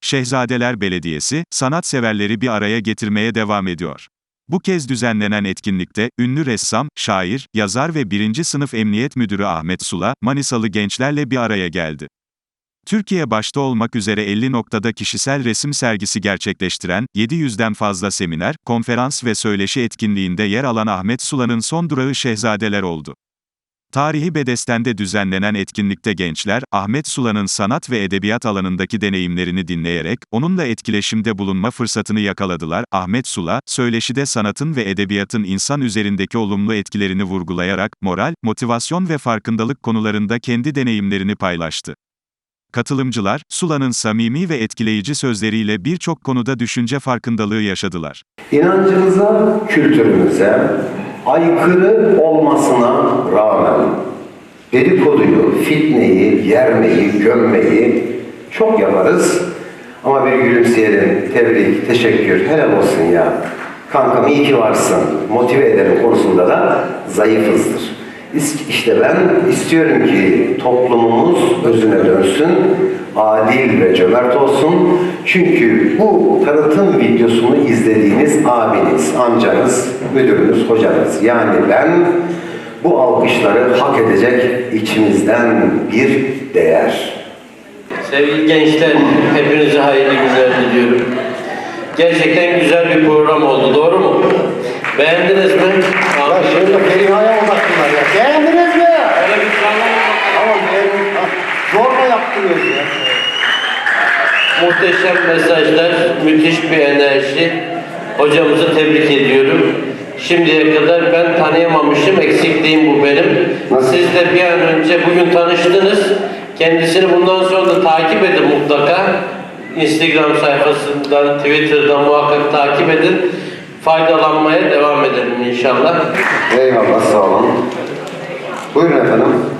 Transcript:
Şehzadeler Belediyesi, sanatseverleri bir araya getirmeye devam ediyor. Bu kez düzenlenen etkinlikte, ünlü ressam, şair, yazar ve 1. sınıf emniyet müdürü Ahmet Sula, Manisalı gençlerle bir araya geldi. Türkiye başta olmak üzere 50 noktada kişisel resim sergisi gerçekleştiren, 700'den fazla seminer, konferans ve söyleşi etkinliğinde yer alan Ahmet Sula'nın son durağı Şehzadeler oldu. Tarihi Bedesten'de düzenlenen etkinlikte gençler, Ahmet Sula'nın sanat ve edebiyat alanındaki deneyimlerini dinleyerek, onunla etkileşimde bulunma fırsatını yakaladılar. Ahmet Sula, söyleşide sanatın ve edebiyatın insan üzerindeki olumlu etkilerini vurgulayarak, moral, motivasyon ve farkındalık konularında kendi deneyimlerini paylaştı. Katılımcılar, Sula'nın samimi ve etkileyici sözleriyle birçok konuda düşünce farkındalığı yaşadılar. İnancımıza, kültürümüze aykırı olmasına rağmen dedikoduyu, fitneyi, yermeyi, gömmeyi çok yaparız. Ama bir gülümseyelim, tebrik, teşekkür, helal olsun ya. Kankam iyi ki varsın, motive ederim konusunda da zayıfızdır. İşte ben istiyorum ki toplumumuz özüne dönsün, adil ve cömert olsun. Çünkü bu tanıtım videosunu izlediğiniz abiniz, amcanız, müdürünüz, hocanız yani ben bu alkışları hak edecek içimizden bir değer. Sevgili gençler, hepinize hayırlı günler diliyorum. Gerçekten güzel bir program oldu, doğru mu? Beğendiniz mi? Ya şöyle Feriha'ya Muhteşem mesajlar, müthiş bir enerji. Hocamızı tebrik ediyorum. Şimdiye kadar ben tanıyamamışım, eksikliğim bu benim. Nasıl? Siz de bir an önce bugün tanıştınız. Kendisini bundan sonra da takip edin mutlaka. Instagram sayfasından, Twitter'dan muhakkak takip edin. Faydalanmaya devam edelim inşallah. Eyvallah sağ olun. Buyurun efendim.